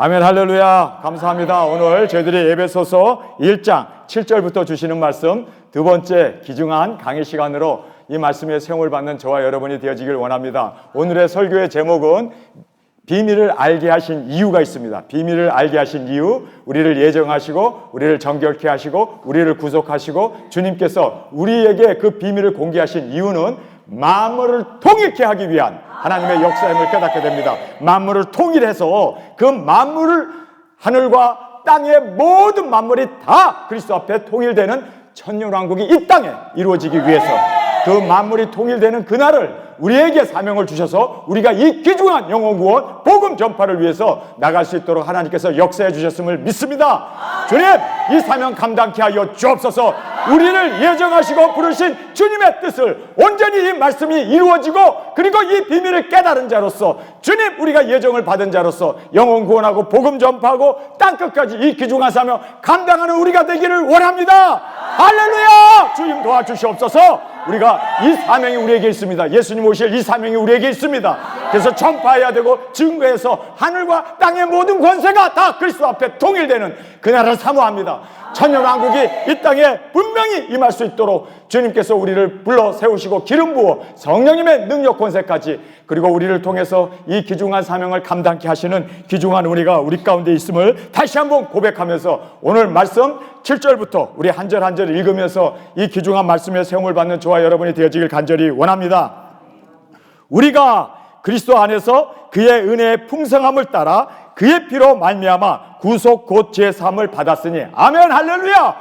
아멘 할렐루야. 감사합니다. 오늘 저희들이 에베소서 1장 7절부터 주시는 말씀 두 번째 기중한 강의 시간으로 이 말씀에 세움을 받는 저와 여러분이 되어지길 원합니다. 오늘의 설교의 제목은 비밀을 알게 하신 이유가 있습니다. 비밀을 알게 하신 이유 우리를 예정하시고 우리를 정결케 하시고 우리를 구속하시고 주님께서 우리에게 그 비밀을 공개하신 이유는 만물을 통일케 하기 위한 하나님의 역사임을 깨닫게 됩니다. 만물을 통일해서 그 만물을 하늘과 땅의 모든 만물이 다 그리스도 앞에 통일되는 천년왕국이 이 땅에 이루어지기 위해서 그 만물이 통일되는 그날을 우리에게 사명을 주셔서 우리가 이 귀중한 영혼 구원 복음 전파를 위해서 나갈 수 있도록 하나님께서 역사해 주셨음을 믿습니다. 주님 이 사명 감당케 하여 주옵소서. 우리를 예정하시고 부르신 주님의 뜻을 온전히 이 말씀이 이루어지고 그리고 이 비밀을 깨달은 자로서 주님 우리가 예정을 받은 자로서 영혼 구원하고 복음 전파하고 땅 끝까지 이 사명 감당하는 우리가 되기를 원합니다. 할렐루야! 주님 도와주시옵소서. 우리가 이 사명이 우리에게 있습니다. 예수님 오실 이 사명이 우리에게 있습니다. 그래서 전파해야 되고 증거해서 하늘과 땅의 모든 권세가 다 그리스도 앞에 통일되는 그날을 사모합니다. 천년왕국이 이 땅에 분명히 임할 수 있도록 주님께서 우리를 불러 세우시고 기름 부어 성령님의 능력 권세까지 그리고 우리를 통해서 이 귀중한 사명을 감당케 하시는 귀중한 우리가 우리 가운데 있음을 다시 한번 고백하면서 오늘 말씀 7절부터 우리 한 절 한 절 읽으면서 이 귀중한 말씀에 세움을 받는 저와 여러분이 되어지길 간절히 원합니다. 우리가 그리스도 안에서 그의 은혜의 풍성함을 따라 그의 피로 말미암아 구속 곧 제사함을 받았으니 아멘 할렐루야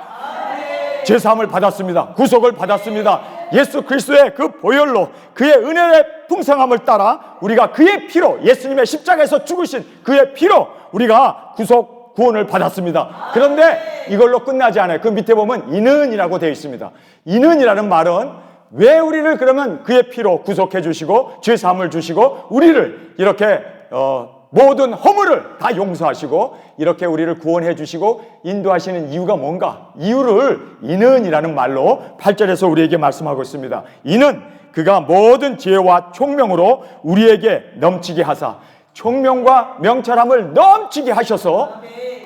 제사함을 받았습니다 구속을 받았습니다 예수 그리스도의 그 보혈로 그의 은혜의 풍성함을 따라 우리가 그의 피로 예수님의 십자가에서 죽으신 그의 피로 우리가 구속 구원을 받았습니다. 그런데 이걸로 끝나지 않아요. 그 밑에 보면 이는이라고 되어 있습니다. 이는이라는 말은 왜 우리를 그러면 그의 피로 구속해 주시고 죄 사함을 주시고 우리를 이렇게 어, 모든 허물을 다 용서하시고 이렇게 우리를 구원해 주시고 인도하시는 이유가 뭔가? 이유를 이는이라는 말로 8절에서 우리에게 말씀하고 있습니다. 이는 그가 모든 지혜와 총명으로 우리에게 넘치게 하사 총명과 명철함을 넘치게 하셔서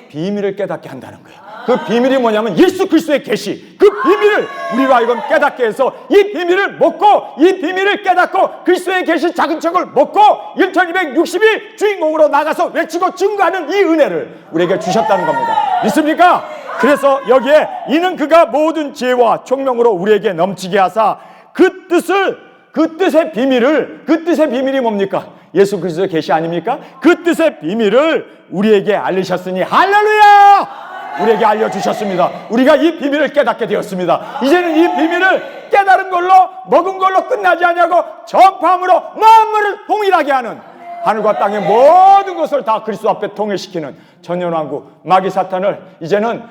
비밀을 깨닫게 한다는 거예요. 그 비밀이 뭐냐면 예수 그리스도의 계시. 그 비밀을 우리로 하여금 깨닫게 해서 이 비밀을 먹고 이 비밀을 깨닫고 그리스도의 계시 작은 책을 먹고 1260일 주인공으로 나가서 외치고 증거하는 이 은혜를 우리에게 주셨다는 겁니다. 믿습니까? 그래서 여기에 이는 그가 모든 지혜와 총명으로 우리에게 넘치게 하사 그 뜻을 그 뜻의 비밀을 그 뜻의 비밀이 뭡니까? 예수 그리스도의 계시 아닙니까? 그 뜻의 비밀을 우리에게 알리셨으니 할렐루야! 우리에게 알려주셨습니다. 우리가 이 비밀을 깨닫게 되었습니다. 이제는 이 비밀을 깨달은 걸로 먹은 걸로 끝나지 않냐고 전파함으로 만물을 통일하게 하는 하늘과 땅의 모든 것을 다 그리스도 앞에 통일시키는 천년왕국 마귀 사탄을 이제는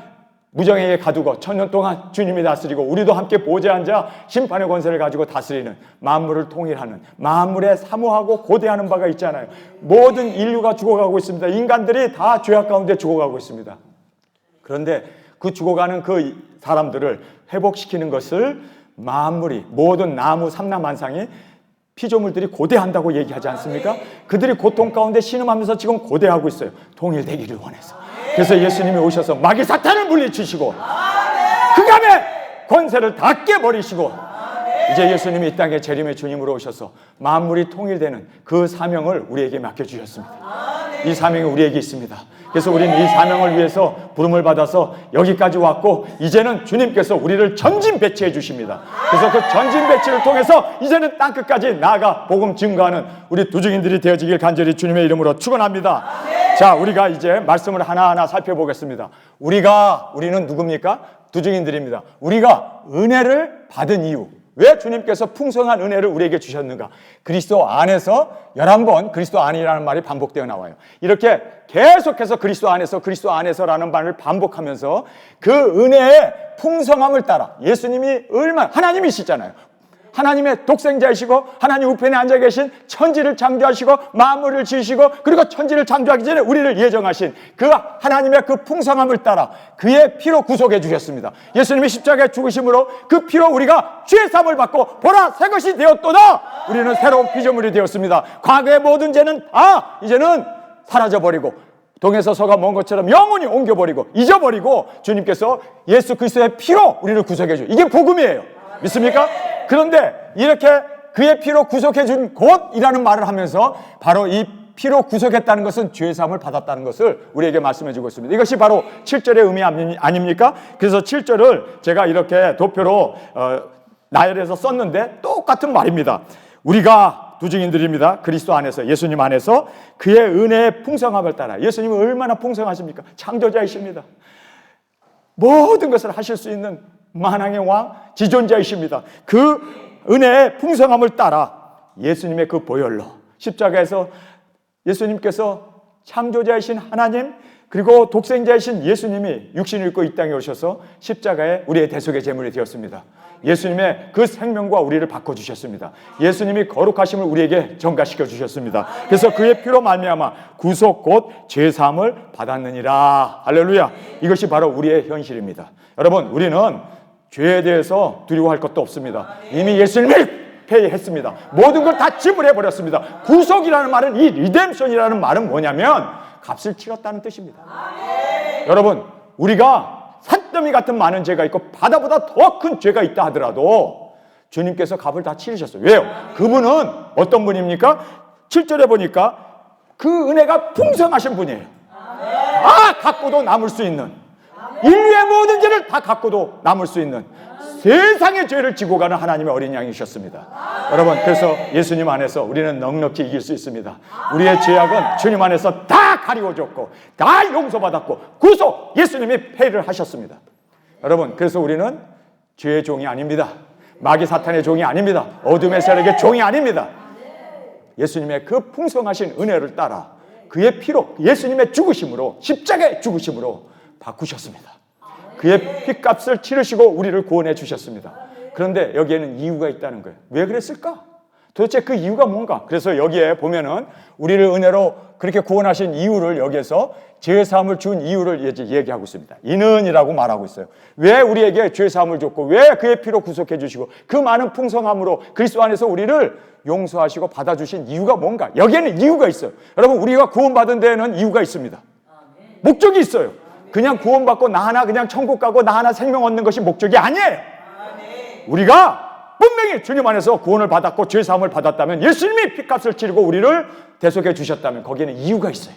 무정에게 가두고 천년 동안 주님이 다스리고 우리도 함께 보좌에 앉아 심판의 권세를 가지고 다스리는 만물을 통일하는 만물에 사모하고 고대하는 바가 있잖아요. 모든 인류가 죽어가고 있습니다. 인간들이 다 죄악 가운데 죽어가고 있습니다. 그런데 그 죽어가는 그 사람들을 회복시키는 것을 만물이 모든 나무 삼나만상이 피조물들이 고대한다고 얘기하지 않습니까? 그들이 고통 가운데 신음하면서 지금 고대하고 있어요. 통일되기를 원해서. 그래서 예수님이 오셔서 마귀 사탄을 물리치시고 흑암의 권세를 다 깨버리시고 이제 예수님이 이 땅에 재림의 주님으로 오셔서 만물이 통일되는 그 사명을 우리에게 맡겨주셨습니다. 이 사명이 우리에게 있습니다. 그래서 우리는 이 사명을 위해서 부름을 받아서 여기까지 왔고 이제는 주님께서 우리를 전진 배치해 주십니다. 그래서 그 전진 배치를 통해서 이제는 땅 끝까지 나아가 복음 증거하는 우리 두중인들이 되어지길 간절히 주님의 이름으로 축원합니다. 자, 우리가 이제 말씀을 하나하나 살펴보겠습니다. 우리가 우리는 누굽니까? 두중인들입니다. 우리가 은혜를 받은 이유 왜 주님께서 풍성한 은혜를 우리에게 주셨는가? 그리스도 안에서 11번 그리스도 안이라는 말이 반복되어 나와요. 이렇게 계속해서 그리스도 안에서 그리스도 안에서라는 말을 반복하면서 그 은혜의 풍성함을 따라 예수님이 얼마 하나님이시잖아요. 하나님의 독생자이시고 하나님 우편에 앉아 계신 천지를 창조하시고 만물을 지으시고 그리고 천지를 창조하기 전에 우리를 예정하신 그 하나님의 그 풍성함을 따라 그의 피로 구속해 주셨습니다. 예수님이 십자가에 죽으심으로 그 피로 우리가 죄 사함을 받고 보라 새 것이 되었도다. 우리는 새로운 피조물이 되었습니다. 과거의 모든 죄는 아 이제는 사라져 버리고 동에서 서가 먼 것처럼 영원히 옮겨버리고 잊어버리고 주님께서 예수 그리스도의 피로 우리를 구속해 주. 이게 복음이에요. 믿습니까? 그런데 이렇게 그의 피로 구속해 준 곳이라는 말을 하면서 바로 이 피로 구속했다는 것은 죄 사함을 받았다는 것을 우리에게 말씀해 주고 있습니다. 이것이 바로 7절의 의미 아닙니까? 그래서 7절을 제가 이렇게 도표로 어, 나열해서 썼는데 똑같은 말입니다. 우리가 두 증인들입니다. 그리스도 안에서 예수님 안에서 그의 은혜의 풍성함을 따라 예수님은 얼마나 풍성하십니까? 창조자이십니다. 모든 것을 하실 수 있는 만왕의 왕 지존자이십니다. 그 은혜의 풍성함을 따라 예수님의 그 보혈로 십자가에서 예수님께서 창조자이신 하나님 그리고 독생자이신 예수님이 육신을 입고 이 땅에 오셔서 십자가에 우리의 대속의 제물이 되었습니다. 예수님의 그 생명과 우리를 바꿔 주셨습니다. 예수님이 거룩하심을 우리에게 전가시켜 주셨습니다. 그래서 그의 피로 말미암아 구속 곧 죄사함을 받았느니라. 할렐루야. 이것이 바로 우리의 현실입니다. 여러분, 우리는 죄에 대해서 두려워할 것도 없습니다. 이미 예수님이 페이했습니다. 모든 걸 다 지불해 버렸습니다. 구속이라는 말은 이 리뎀션이라는 말은 뭐냐면 값을 치렀다는 뜻입니다. 여러분, 우리가 산더미 같은 많은 죄가 있고 바다보다 더 큰 죄가 있다 하더라도 주님께서 값을 다 치르셨어요. 왜요? 그분은 어떤 분입니까? 7절에 보니까 그 은혜가 풍성하신 분이에요. 다 갖고도 남을 수 있는 인류의 모든 죄를 다 갖고도 남을 수 있는 세상의 죄를 지고 가는 하나님의 어린 양이셨습니다. 여러분, 그래서 예수님 안에서 우리는 넉넉히 이길 수 있습니다. 우리의 죄악은 주님 안에서 다 가리워졌고, 다 용서받았고, 구속 예수님이 폐를 하셨습니다. 여러분, 그래서 우리는 죄의 종이 아닙니다. 마귀 사탄의 종이 아닙니다. 어둠의 세력의 종이 아닙니다. 예수님의 그 풍성하신 은혜를 따라 그의 피로 예수님의 죽으심으로 십자가의 죽으심으로 바꾸셨습니다. 그의 피값을 치르시고 우리를 구원해 주셨습니다. 그런데 여기에는 이유가 있다는 거예요. 왜 그랬을까? 도대체 그 이유가 뭔가? 그래서 여기에 보면은 우리를 은혜로 그렇게 구원하신 이유를 여기에서 죄 사함을 준 이유를 얘기하고 있습니다. 이는이라고 말하고 있어요. 왜 우리에게 죄 사함을 줬고 왜 그의 피로 구속해 주시고 그 많은 풍성함으로 그리스도 안에서 우리를 용서하시고 받아 주신 이유가 뭔가? 여기에는 이유가 있어요. 여러분 우리가 구원받은 데에는 이유가 있습니다. 목적이 있어요. 그냥 구원받고 나 하나 그냥 천국 가고 나 하나 생명 얻는 것이 목적이 아니에요. 우리가 분명히 주님 안에서 구원을 받았고 죄 사함을 받았다면 예수님이 피값을 치르고 우리를 대속해 주셨다면 거기에는 이유가 있어요.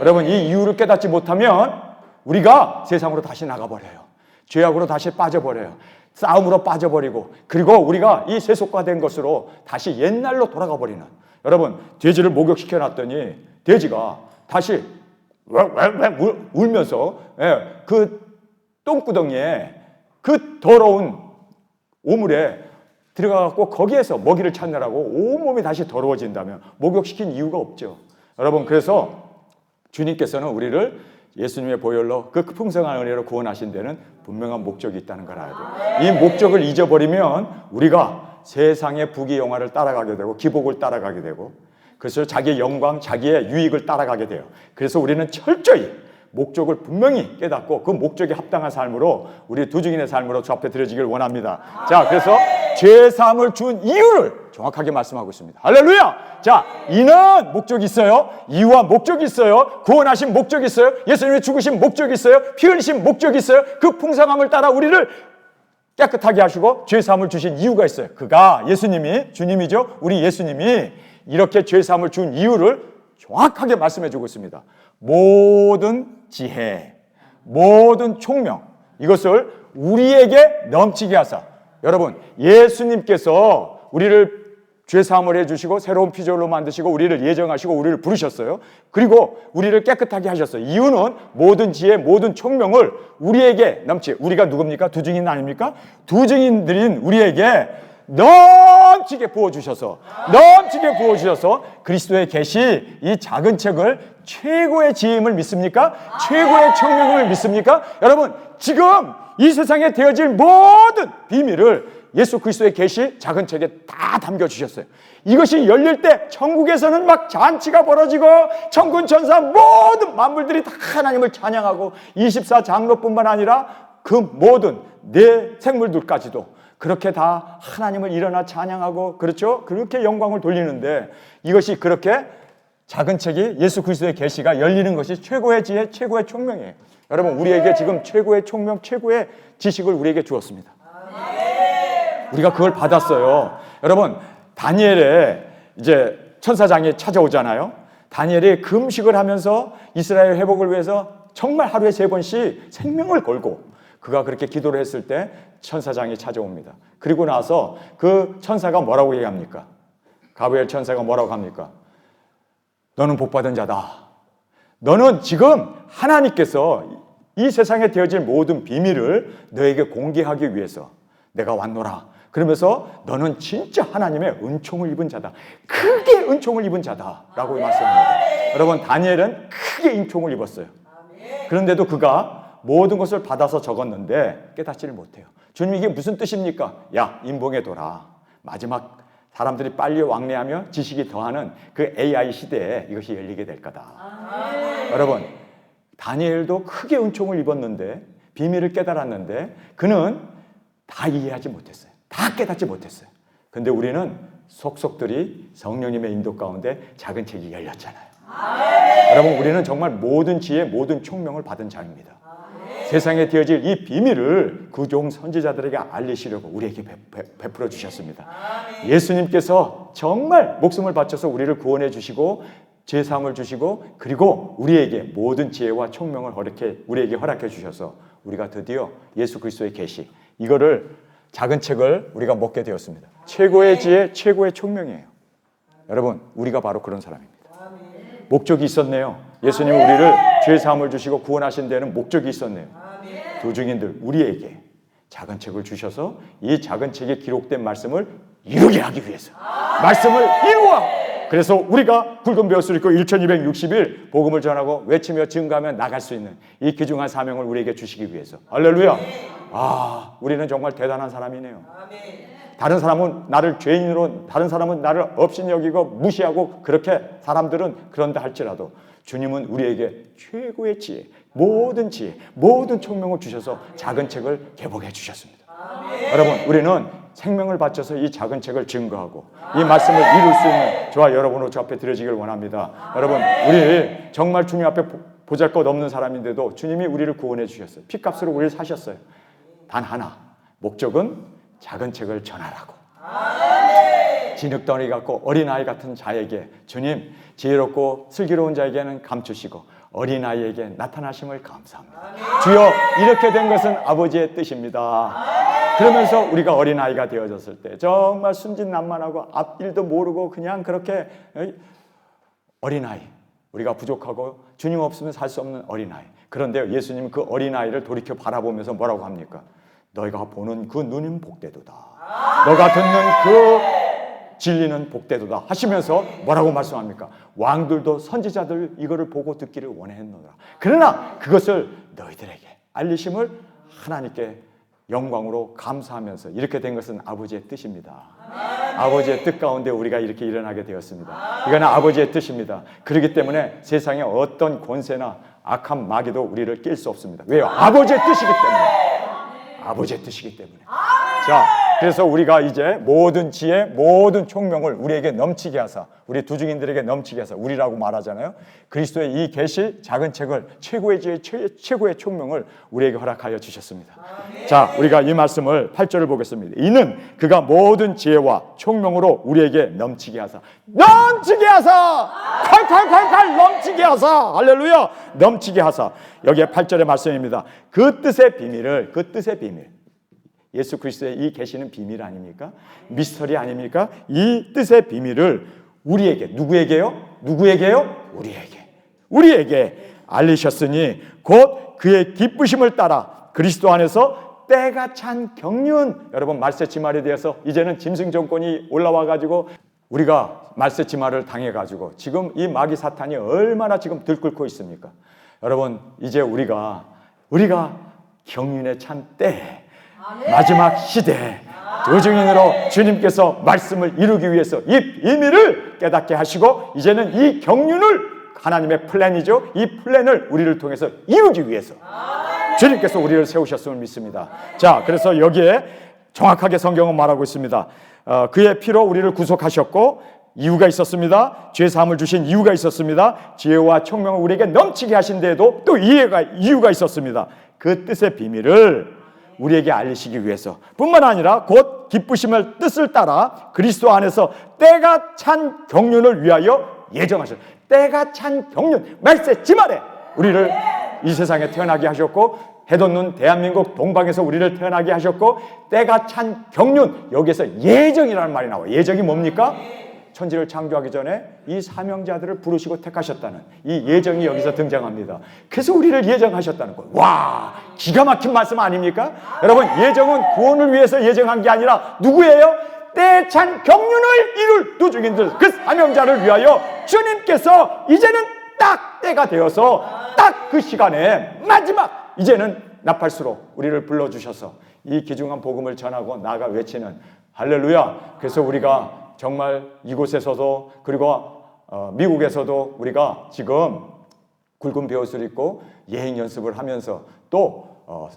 여러분 이 이유를 깨닫지 못하면 우리가 세상으로 다시 나가버려요. 죄악으로 다시 빠져버려요. 싸움으로 빠져버리고 그리고 우리가 이 세속화된 것으로 다시 옛날로 돌아가 버리는 여러분 돼지를 목욕시켜 놨더니 돼지가 다시 울면서 예, 그 똥구덩이에 그 더러운 오물에 들어가갖고 거기에서 먹이를 찾느라고 온몸이 다시 더러워진다면 목욕시킨 이유가 없죠. 여러분 그래서 주님께서는 우리를 예수님의 보혈로 그 풍성한 은혜로 구원하신 데는 분명한 목적이 있다는 걸 알아야 돼요. 이 목적을 잊어버리면 우리가 세상의 부귀 영화를 따라가게 되고 기복을 따라가게 되고 그래서 자기의 영광, 자기의 유익을 따라가게 돼요. 그래서 우리는 철저히 목적을 분명히 깨닫고 그 목적에 합당한 삶으로 우리 두 증인의 삶으로 주 앞에 드려지길 원합니다. 자, 그래서 죄 사함을 준 이유를 정확하게 말씀하고 있습니다. 할렐루야! 자, 이는 목적이 있어요. 이유와 목적이 있어요. 구원하신 목적이 있어요. 예수님이 죽으신 목적이 있어요. 피 흘리신 목적이 있어요. 그 풍성함을 따라 우리를 깨끗하게 하시고 죄 사함을 주신 이유가 있어요. 그가 예수님이 주님이죠. 우리 예수님이 이렇게 죄 사함을 준 이유를 정확하게 말씀해 주고 있습니다. 모든 지혜, 모든 총명 이것을 우리에게 넘치게 하사 여러분 예수님께서 우리를 죄 사함을 해 주시고 새로운 피조로 만드시고 우리를 예정하시고 우리를 부르셨어요. 그리고 우리를 깨끗하게 하셨어요. 이유는 모든 지혜, 모든 총명을 우리에게 넘치. 우리가 누굽니까? 두 증인 아닙니까? 두 증인들인 우리에게 넘치게 부어 주셔서 넘치게 부어 주셔서 그리스도의 계시 이 작은 책을 최고의 지혜임을 믿습니까? 최고의 총명을 믿습니까? 여러분, 지금 이 세상에 되어질 모든 비밀을 예수 그리스도의 계시 작은 책에 다 담겨 주셨어요. 이것이 열릴 때 천국에서는 막 잔치가 벌어지고 천군 천사 모든 만물들이 다 하나님을 찬양하고 24 장로뿐만 아니라 그 모든 내 생물들까지도 그렇게 다 하나님을 일어나 찬양하고 그렇죠? 그렇게 영광을 돌리는데 이것이 그렇게 작은 책이 예수 그리스도의 계시가 열리는 것이 최고의 지혜, 최고의 총명이에요. 여러분, 우리에게 지금 최고의 총명, 최고의 지식을 우리에게 주었습니다. 우리가 그걸 받았어요. 여러분, 다니엘의 이제 천사장이 찾아오잖아요. 다니엘이 금식을 하면서 이스라엘 회복을 위해서 정말 하루에 세 번씩 생명을 걸고 그가 그렇게 기도를 했을 때 천사장이 찾아옵니다. 그리고 나서 그 천사가 뭐라고 얘기합니까? 가브엘 천사가 뭐라고 합니까? 너는 복받은 자다. 너는 지금 하나님께서 이 세상에 되어질 모든 비밀을 너에게 공개하기 위해서 내가 왔노라. 그러면서 너는 진짜 하나님의 은총을 입은 자다. 크게 은총을 입은 자다라고 말씀합니다. 여러분 다니엘은 크게 은총을 입었어요. 그런데도 그가 모든 것을 받아서 적었는데 깨닫지를 못해요. 주님 이게 무슨 뜻입니까? 야 인봉에 돌아. 마지막 사람들이 빨리 왕래하며 지식이 더하는 그 AI 시대에 이것이 열리게 될 거다. 여러분 다니엘도 크게 은총을 입었는데 비밀을 깨달았는데 그는 다 이해하지 못했어요. 다 깨닫지 못했어요. 근데 우리는 속속들이 성령님의 인도 가운데 작은 책이 열렸잖아요. 여러분 우리는 정말 모든 지혜, 모든 총명을 받은 자입니다. 세상에 되어질 이 비밀을 그종 선지자들에게 알리시려고 우리에게 베, 풀어 주셨습니다. 예수님께서 정말 목숨을 바쳐서 우리를 구원해 주시고 제사함을 주시고 그리고 우리에게 모든 지혜와 총명을 허락해 우리에게 허락해 주셔서 우리가 드디어 예수 그리스도의 계시 이거를 작은 책을 우리가 먹게 되었습니다. 최고의 지혜, 최고의 총명이에요. 여러분, 우리가 바로 그런 사람입니다. 목적이 있었네요. 예수님 우리를 죄 사함을 주시고 구원하신 데는 목적이 있었네요. 도중인들 우리에게 작은 책을 주셔서 이 작은 책에 기록된 말씀을 이루게 하기 위해서. 말씀을 이루어! 그래서 우리가 붉은 벼슬 입고 1260일 복음을 전하고 외치며 증가하며 나갈 수 있는 이 귀중한 사명을 우리에게 주시기 위해서. 할렐루야! 아 우리는 정말 대단한 사람이네요. 다른 사람은 나를 죄인으로 다른 사람은 나를 없인 여기고 무시하고 그렇게 사람들은 그런다 할지라도 주님은 우리에게 최고의 지혜, 모든 지혜, 모든 총명을 주셔서 작은 책을 개복해 주셨습니다. 여러분, 우리는 생명을 바쳐서 이 작은 책을 증거하고 이 말씀을 이룰 수 있는 저와 여러분으로 저 앞에 드려지길 원합니다. 여러분, 우리 정말 주님 앞에 보잘 것 없는 사람인데도 주님이 우리를 구원해 주셨어요. 피값으로 우리를 사셨어요. 단 하나, 목적은 작은 책을 전하라고. 진흙덩이 같고 어린아이 같은 자에게 주님 지혜롭고 슬기로운 자에게는 감추시고 어린아이에게 나타나심을 감사합니다. 주여 이렇게 된 것은 아버지의 뜻입니다. 그러면서 우리가 어린아이가 되어졌을 때 정말 순진난만하고 앞일도 모르고 그냥 그렇게 어린아이 우리가 부족하고 주님 없으면 살 수 없는 어린아이 그런데 예수님은 그 어린아이를 돌이켜 바라보면서 뭐라고 합니까? 너희가 보는 그 눈은 복되도다. 너가 듣는 그 진리는 복되도다 하시면서 뭐라고 말씀합니까? 왕들도 선지자들 이거를 보고 듣기를 원했노라. 그러나 그것을 너희들에게 알리심을 하나님께 영광으로 감사하면서 이렇게 된 것은 아버지의 뜻입니다. 아버지의 뜻 가운데 우리가 이렇게 일어나게 되었습니다. 이거는 아버지의 뜻입니다. 그렇기 때문에 세상에 어떤 권세나 악한 마귀도 우리를 깰 수 없습니다. 왜요? 아버지의 뜻이기 때문에. 아버지의 뜻이기 때문에. 자, 그래서 우리가 이제 모든 지혜, 모든 총명을 우리에게 넘치게 하사, 우리 두중인들에게 넘치게 하사, 우리라고 말하잖아요. 그리스도의 이 계시 작은 책을 최고의 지혜, 최, 고의 총명을 우리에게 허락하여 주셨습니다. 자, 우리가 이 말씀을 8절을 보겠습니다. 이는 그가 모든 지혜와 총명으로 우리에게 넘치게 하사, 넘치게 하사, 콸콸콸콸 넘치게 하사, 할렐루야, 넘치게 하사. 여기에 8절의 말씀입니다. 그 뜻의 비밀을, 그 뜻의 비밀. 예수 그리스도의 이 계시는 비밀 아닙니까? 미스터리 아닙니까? 이 뜻의 비밀을 우리에게 누구에게요? 누구에게요? 우리에게. 우리에게 알리셨으니 곧 그의 기쁘심을 따라 그리스도 안에서 때가 찬 경륜 여러분 말세치말에 대해서 이제는 짐승 정권이 올라와 가지고 우리가 말세치말을 당해 가지고 지금 이 마귀 사탄이 얼마나 지금 들끓고 있습니까? 여러분 이제 우리가 우리가 경륜에 찬때 마지막 시대 도증인으로 주님께서 말씀을 이루기 위해서 이 비밀을 깨닫게 하시고 이제는 이 경륜을 하나님의 플랜이죠. 이 플랜을 우리를 통해서 이루기 위해서 주님께서 우리를 세우셨음을 믿습니다. 자, 그래서 여기에 정확하게 성경은 말하고 있습니다. 어, 그의 피로 우리를 구속하셨고 이유가 있었습니다. 죄 사함을 주신 이유가 있었습니다. 지혜와 총명을 우리에게 넘치게 하신 데에도 또 이해가 이유가 있었습니다. 그 뜻의 비밀을 우리에게 알리시기 위해서 뿐만 아니라 곧 기쁘심을 뜻을 따라 그리스도 안에서 때가 찬 경륜을 위하여 예정하셨. 때가 찬 경륜 말세 지말에 우리를 이 세상에 태어나게 하셨고 해돋는 대한민국 동방에서 우리를 태어나게 하셨고 때가 찬 경륜 여기에서 예정이라는 말이 나와요. 예정이 뭡니까? 천지를 창조하기 전에 이 사명자들을 부르시고 택하셨다는 이 예정이 여기서 등장합니다. 그래서 우리를 예정하셨다는 거예요. 와, 기가 막힌 말씀 아닙니까? 여러분, 예정은 구원을 위해서 예정한 게 아니라 누구예요? 때찬 경륜을 이룰 누중인들 그 사명자를 위하여 주님께서 이제는 딱 때가 되어서 딱 그 시간에 마지막 이제는 나팔수로 우리를 불러주셔서 이 귀중한 복음을 전하고 나가 외치는 할렐루야. 그래서 우리가 정말 이곳에서도 그리고 어, 미국에서도 우리가 지금 굵은 베옷을 입고 여행 연습을 하면서 또 어,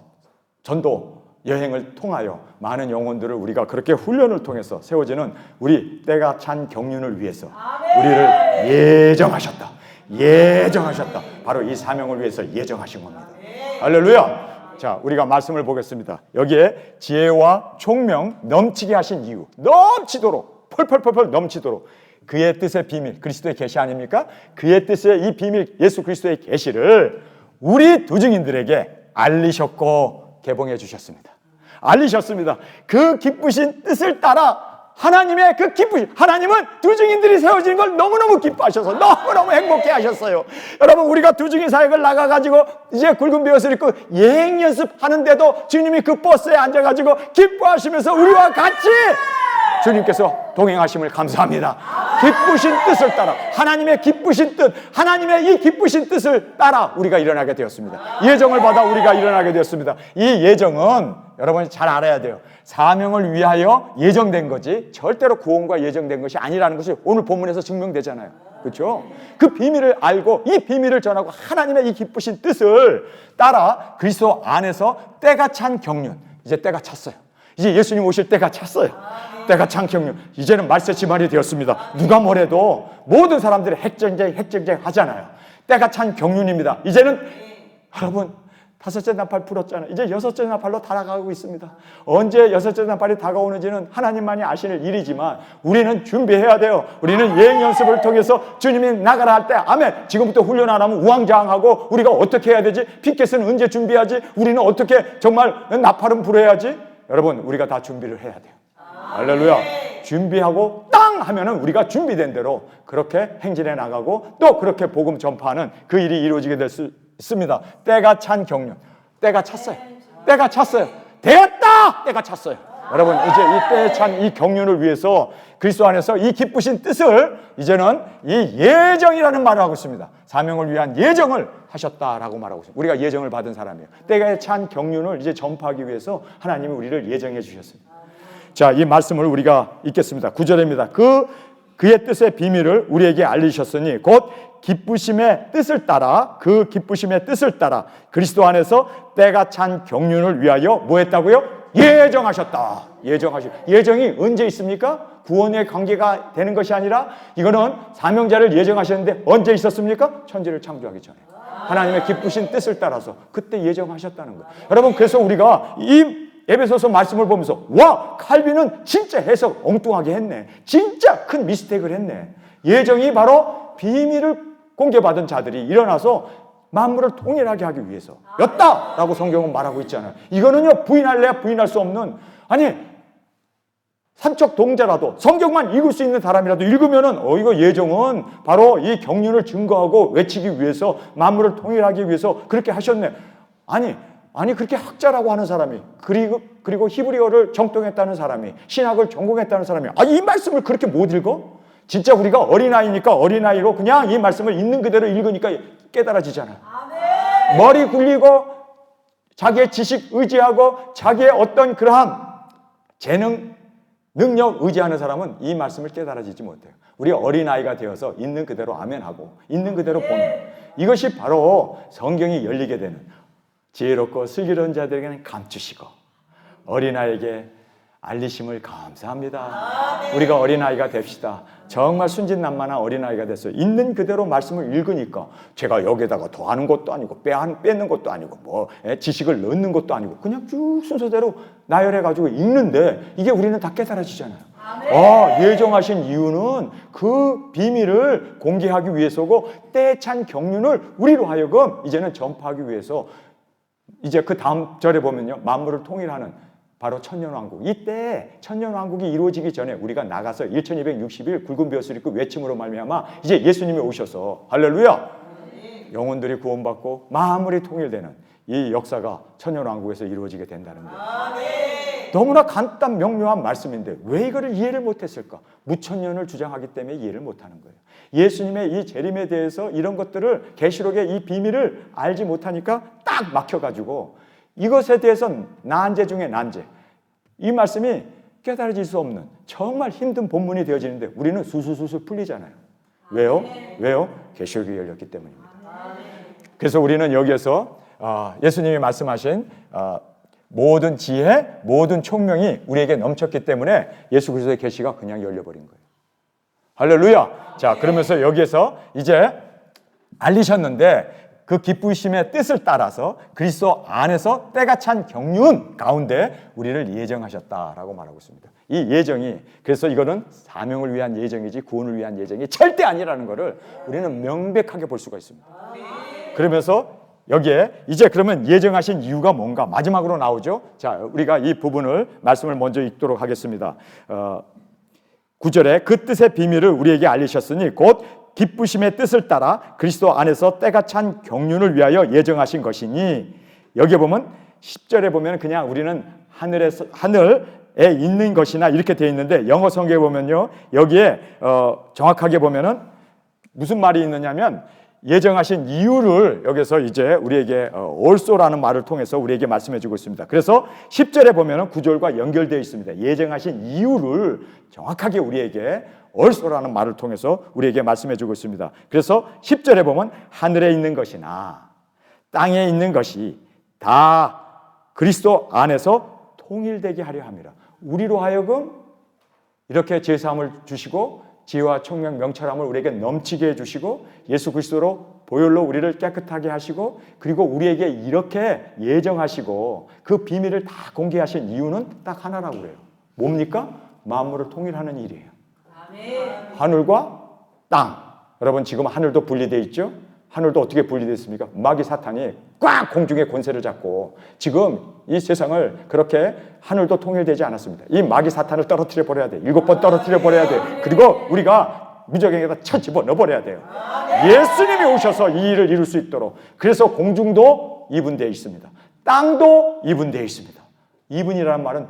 전도 여행을 통하여 많은 영혼들을 우리가 그렇게 훈련을 통해서 세워지는 우리 때가 찬 경륜을 위해서 우리를 예정하셨다. 예정하셨다. 바로 이 사명을 위해서 예정하신 겁니다. 할렐루야. 자, 우리가 말씀을 보겠습니다. 여기에 지혜와 총명 넘치게 하신 이유. 넘치도록 펄펄펄펄 넘치도록 그의 뜻의 비밀, 그리스도의 계시 아닙니까? 그의 뜻의 이 비밀, 예수 그리스도의 계시를 우리 두증인들에게 알리셨고 개봉해 주셨습니다. 알리셨습니다. 그 기쁘신 뜻을 따라 하나님의 그 기쁘신 하나님은 두증인들이 세워진 걸 너무너무 기뻐하셔서 너무너무 행복해 하셨어요. 여러분 우리가 두증인 사역을 나가 가지고 이제 굵은 베옷을 입고 여행 연습하는데도 주님이 그 버스에 앉아 가지고 기뻐하시면서 우리와 같이 주님께서 동행하심을 감사합니다. 기쁘신 뜻을 따라 하나님의 기쁘신 뜻, 하나님의 이 기쁘신 뜻을 따라 우리가 일어나게 되었습니다. 예정을 받아 우리가 일어나게 되었습니다. 이 예정은 여러분이 잘 알아야 돼요. 사명을 위하여 예정된 거지 절대로 구원과 예정된 것이 아니라는 것이 오늘 본문에서 증명되잖아요. 그렇죠? 그 비밀을 알고 이 비밀을 전하고 하나님의 이 기쁘신 뜻을 따라 그리스도 안에서 때가 찬 경륜 이제 때가 찼어요. 이제 예수님 오실 때가 찼어요. 때가 찬 경륜. 이제는 말세 지말이 되었습니다. 누가 뭐래도 모든 사람들이 핵전쟁, 핵전쟁 하잖아요. 때가 찬 경륜입니다. 이제는 여러분 다섯째 나팔 풀었잖아요. 이제 여섯째 나팔로 달아가고 있습니다. 언제 여섯째 나팔이 다가오는지는 하나님만이 아시는 일이지만 우리는 준비해야 돼요. 우리는 여행 연습을 통해서 주님이 나가라 할 때 아멘. 지금부터 훈련 안 하면 우왕좌왕하고 우리가 어떻게 해야 되지? 피켓은 언제 준비하지? 우리는 어떻게 정말 나팔은 불어야지? 여러분 우리가 다 준비를 해야 돼요. 할렐루야. 준비하고 땅 하면은 우리가 준비된 대로 그렇게 행진해 나가고 또 그렇게 복음 전파하는 그 일이 이루어지게 될 수 있습니다. 때가 찬 경륜. 때가 찼어요. 때가 찼어요. 됐다! 때가 찼어요. 여러분 이제 이 때에 찬 이 경륜을 위해서 그리스도 안에서 이 기쁘신 뜻을 이제는 이 예정이라는 말을 하고 있습니다. 사명을 위한 예정을 하셨다라고 말하고 있습니다. 우리가 예정을 받은 사람이에요. 때가 찬 경륜을 이제 전파하기 위해서 하나님이 우리를 예정해 주셨습니다. 자, 이 말씀을 우리가 읽겠습니다. 구절입니다. 그 그의 뜻의 비밀을 우리에게 알리셨으니 곧 기쁘심의 뜻을 따라 그 기쁘심의 뜻을 따라 그리스도 안에서 때가 찬 경륜을 위하여 뭐 했다고요? 예정하셨다. 예정하시. 예정이 언제 있습니까? 구원의 관계가 되는 것이 아니라 이거는 사명자를 예정하셨는데 언제 있었습니까? 천지를 창조하기 전에. 하나님의 기쁘신 뜻을 따라서 그때 예정하셨다는 거예요. 여러분 그래서 우리가 이 에베소서 말씀을 보면서 와 칼빈은 진짜 해석 엉뚱하게 했네. 진짜 큰 미스테이크를 했네. 예정이 바로 비밀을 공개받은 자들이 일어나서 만물을 통일하게 하기 위해서 였다라고 성경은 말하고 있잖아요. 이거는요 부인할래야 부인할 수 없는 아니 산적 동자라도 성경만 읽을 수 있는 사람이라도 읽으면은 어 이거 예정은 바로 이 경륜을 증거하고 외치기 위해서 만물을 통일하기 위해서 그렇게 하셨네. 아니 아니 그렇게 학자라고 하는 사람이 그리고 그리고 히브리어를 정통했다는 사람이 신학을 전공했다는 사람이 아 이 말씀을 그렇게 못 읽어? 진짜 우리가 어린아이니까 어린아이로 그냥 이 말씀을 있는 그대로 읽으니까 깨달아지잖아요. 머리 굴리고 자기의 지식 의지하고 자기의 어떤 그러한 재능 능력 의지하는 사람은 이 말씀을 깨달아지지 못해요. 우리 어린아이가 되어서 있는 그대로 아멘하고 있는 그대로 보는 이것이 바로 성경이 열리게 되는 지혜롭고 슬기로운 자들에게는 감추시고 어린아이에게 알리심을 감사합니다. 우리가 어린아이가 됩시다. 정말 순진난만한 어린아이가 됐어요. 있는 그대로 말씀을 읽으니까 제가 여기다가 더하는 것도 아니고 빼- 빼는 것도 아니고 뭐 예, 지식을 넣는 것도 아니고 그냥 쭉 순서대로 나열해가지고 읽는데 이게 우리는 다 깨달아지잖아요. 아, 예정하신 이유는 그 비밀을 공개하기 위해서고 때찬 경륜을 우리로 하여금 이제는 전파하기 위해서 이제 그 다음 절에 보면요. 만물을 통일하는 바로 천년왕국. 이때 천년왕국이 이루어지기 전에 우리가 나가서 1260일 굵은 벼슬 입고 외침으로 말미암아 이제 예수님이 오셔서 할렐루야. 영혼들이 구원받고 만물이 통일되는 이 역사가 천년왕국에서 이루어지게 된다는 거예요. 너무나 간단 명료한 말씀인데 왜 이거를 이해를 못했을까? 무천년을 주장하기 때문에 이해를 못하는 거예요. 예수님의 이 재림에 대해서 이런 것들을 계시록의 이 비밀을 알지 못하니까 딱 막혀가지고 이것에 대해서 난제 중에 난제. 이 말씀이 깨달아질 수 없는 정말 힘든 본문이 되어지는데 우리는 수수수수 풀리잖아요. 왜요? 왜요? 계시록이 열렸기 때문입니다. 그래서 우리는 여기에서 아, 예수님이 말씀하신 아, 모든 지혜, 모든 총명이 우리에게 넘쳤기 때문에 예수 그리스도의 계시가 그냥 열려버린 거예요. 할렐루야. 자, 그러면서 여기에서 이제 알리셨는데 그 기쁘심의 뜻을 따라서 그리스도 안에서 때가 찬 경륜 가운데 우리를 예정하셨다라고 말하고 있습니다. 이 예정이 그래서 이거는 사명을 위한 예정이지 구원을 위한 예정이 절대 아니라는 것을 우리는 명백하게 볼 수가 있습니다. 그러면서 여기에 이제 그러면 예정하신 이유가 뭔가 마지막으로 나오죠. 자, 우리가 이 부분을 말씀을 먼저 읽도록 하겠습니다. 어, 9절에 그 뜻의 비밀을 우리에게 알리셨으니 곧 기쁘심의 뜻을 따라 그리스도 안에서 때가 찬 경륜을 위하여 예정하신 것이니 여기에 보면 10절에 보면 그냥 우리는 하늘에서 하늘에 있는 것이나 이렇게 되어 있는데 영어 성경에 보면요. 여기에 어, 정확하게 보면은 무슨 말이 있느냐면 예정하신 이유를 여기서 이제 우리에게 어, 올소라는 말을 통해서 우리에게 말씀해 주고 있습니다. 그래서 10절에 보면은 구절과 연결되어 있습니다. 예정하신 이유를 정확하게 우리에게 얼소라는 말을 통해서 우리에게 말씀해 주고 있습니다. 그래서 10절에 보면 하늘에 있는 것이나 땅에 있는 것이 다 그리스도 안에서 통일되게 하려 합니다. 우리로 하여금 이렇게 제사함을 주시고 지혜와 총명 명철함을 우리에게 넘치게 해 주시고 예수 그리스도로 보혈로 우리를 깨끗하게 하시고 그리고 우리에게 이렇게 예정하시고 그 비밀을 다 공개하신 이유는 딱 하나라고 그래요. 뭡니까? 만물을 통일하는 일이에요. 하늘과 땅. 여러분 지금 하늘도 분리되어 있죠? 하늘도 어떻게 분리되어 있습니까? 마귀 사탄이 꽉 공중에 권세를 잡고 지금 이 세상을 그렇게 하늘도 통일되지 않았습니다. 이 마귀 사탄을 떨어뜨려 버려야 돼. 일곱 번 떨어뜨려 버려야 돼. 그리고 우리가 무적행에다 쳐 집어 넣어 버려야 돼요. 예수님이 오셔서 이 일을 이룰 수 있도록. 그래서 공중도 이분되어 있습니다. 땅도 이분되어 있습니다. 이분이라는 말은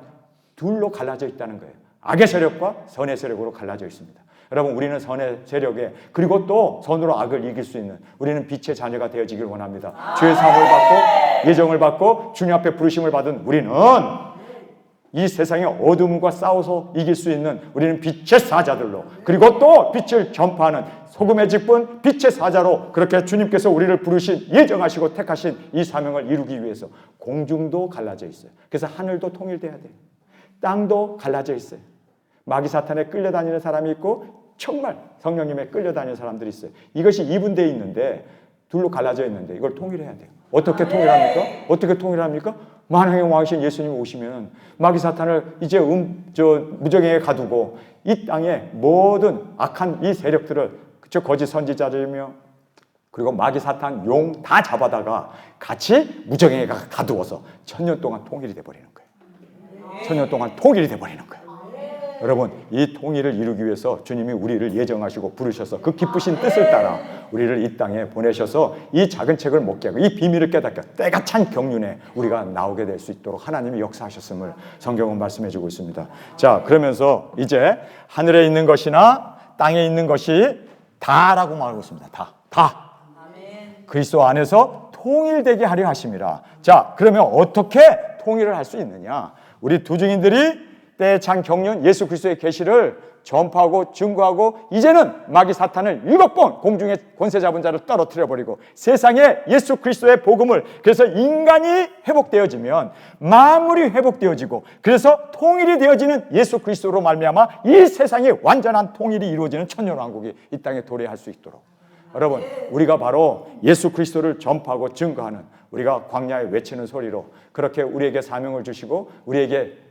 둘로 갈라져 있다는 거예요. 악의 세력과 선의 세력으로 갈라져 있습니다. 여러분 우리는 선의 세력에 그리고 또 선으로 악을 이길 수 있는 우리는 빛의 자녀가 되어지길 원합니다. 죄의 사함을 받고 예정을 받고 주님 앞에 부르심을 받은 우리는 이 세상의 어둠과 싸워서 이길 수 있는 우리는 빛의 사자들로 그리고 또 빛을 전파하는 소금의 직분 빛의 사자로 그렇게 주님께서 우리를 부르신 예정하시고 택하신 이 사명을 이루기 위해서 공중도 갈라져 있어요. 그래서 하늘도 통일돼야 돼요. 땅도 갈라져 있어요. 마귀 사탄에 끌려다니는 사람이 있고 정말 성령님에 끌려다니는 사람들이 있어요. 이것이 이분되어 있는데 둘로 갈라져 있는데 이걸 통일해야 돼요. 어떻게 통일합니까? 어떻게 통일합니까? 만왕의 왕이신 예수님 오시면 마귀 사탄을 이제 음, 저 무적행에 가두고 이 땅에 모든 악한 이 세력들을 저 거짓 선지자들이며 그리고 마귀 사탄 용 다 잡아다가 같이 무적행에 가- 가두어서 천년 동안 통일이 돼 버리는 거예요. 천년 동안 통일이 돼 버리는 거예요. 여러분 이 통일을 이루기 위해서 주님이 우리를 예정하시고 부르셔서 그 기쁘신 뜻을 따라 우리를 이 땅에 보내셔서 이 작은 책을 먹게 하고 이 비밀을 깨닫게 때가 찬 경륜에 우리가 나오게 될 수 있도록 하나님이 역사하셨음을 성경은 말씀해 주고 있습니다. 자 그러면서 이제 하늘에 있는 것이나 땅에 있는 것이 다라고 말하고 있습니다. 다 다. 그리스도 안에서 통일되게 하려 하심이라. 자, 그러면 어떻게 통일을 할 수 있느냐? 우리 두 증인들이 때찬 경륜 예수 그리스도의 계시를 전파하고 증거하고 이제는 마귀 사탄을 일곱 번 공중에 권세 잡은 자를 떨어뜨려 버리고 세상에 예수 그리스도의 복음을 그래서 인간이 회복되어지면 만물이 회복되어지고 그래서 통일이 되어지는 예수 그리스도로 말미암아 이 세상에 완전한 통일이 이루어지는 천년왕국이 이 땅에 도래할 수 있도록. 여러분 우리가 바로 예수 그리스도를 전파하고 증거하는 우리가 광야에 외치는 소리로 그렇게 우리에게 사명을 주시고 우리에게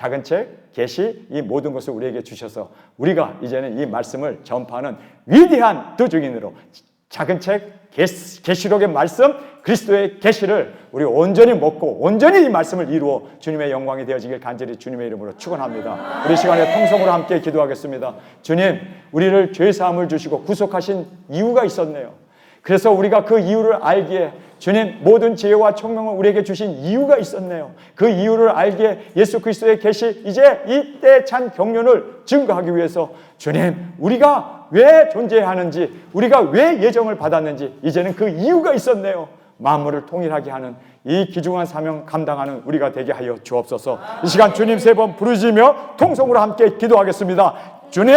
작은 책, 계시 이 모든 것을 우리에게 주셔서 우리가 이제는 이 말씀을 전파하는 위대한 도중인으로 작은 책, 계시- 계시록의 말씀, 그리스도의 계시를 우리 온전히 먹고 온전히 이 말씀을 이루어 주님의 영광이 되어지길 간절히 주님의 이름으로 축원합니다. 우리 시간에 통성으로 함께 기도하겠습니다. 주님, 우리를 죄 사함을 주시고 구속하신 이유가 있었네요. 그래서 우리가 그 이유를 알기에 주님 모든 지혜와 총명을 우리에게 주신 이유가 있었네요. 그 이유를 알기에 예수 그리스도의 계시 이제 이때 찬 경륜을 증거하기 위해서 주님 우리가 왜 존재하는지 우리가 왜 예정을 받았는지 이제는 그 이유가 있었네요. 만물을 통일하게 하는 이 기중한 사명 감당하는 우리가 되게 하여 주옵소서. 이 시간 주님 세 번 부르시며 통성으로 함께 기도하겠습니다. 주님